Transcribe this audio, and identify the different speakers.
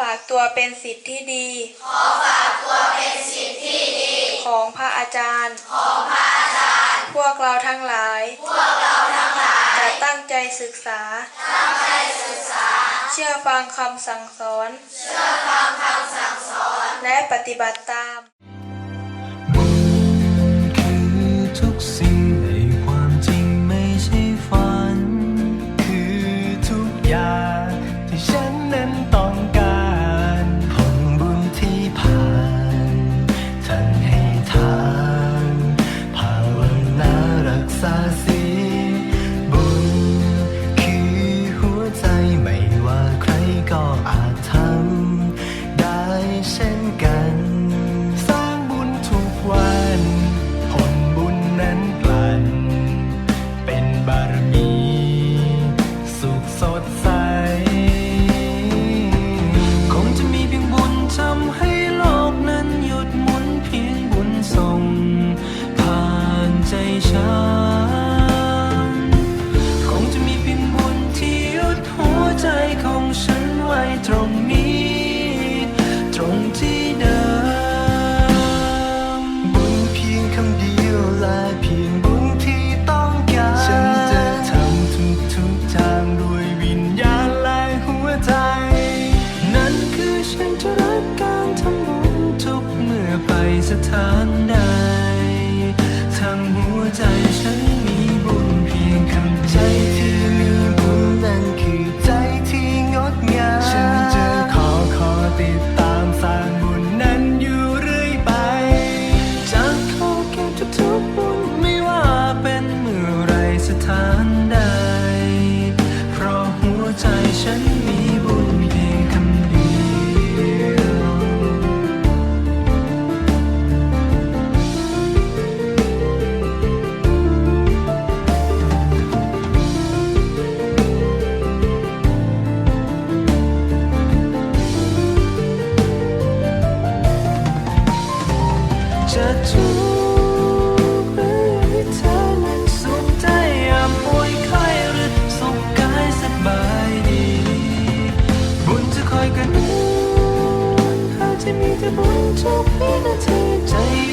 Speaker 1: ฝากตัวเป็นสิทธิ์ที่ดี ขอฝากตัวเป็นสิทธิ์ที่ดี ของพระอาจารย์ ของพระอาจารย์ พวกเราทั้งหลาย พวกเราทั้งหลาย จะตั้งใจศึกษา ตั้งใจศึกษา เชื่อฟังคำสั่งสอน เชื่อฟังคำสั่งสอน และปฏิบัติตาม
Speaker 2: ฉัน คงจะมีเพียงบุญที่ยุดหัวใจของฉันไว้ตรงนี้ ตรงที่เดิม บุญเพียงคำเดียวและเพียงบุญที่ต้องการ ฉันจะทำทุกทุกๆทางด้วยวิญญาณและหัวใจ นั่นคือฉันจะรักการทำบุญทุกเมื่อไปสถาน ใจฉันมีบุญเพียงคำใจที่มีบุญนั่นคือใจที่งดงามฉันจะขอขอติดตามสร้างบุญนั้นอยู่เรื่อยไปจากเข้าเก็บทุกๆบุญไม่ว่าเป็นเมื่อไรสถานใดเพราะหัวใจฉันมี อยกันเธอจะมีแต่บุญทุกวินาทีใจ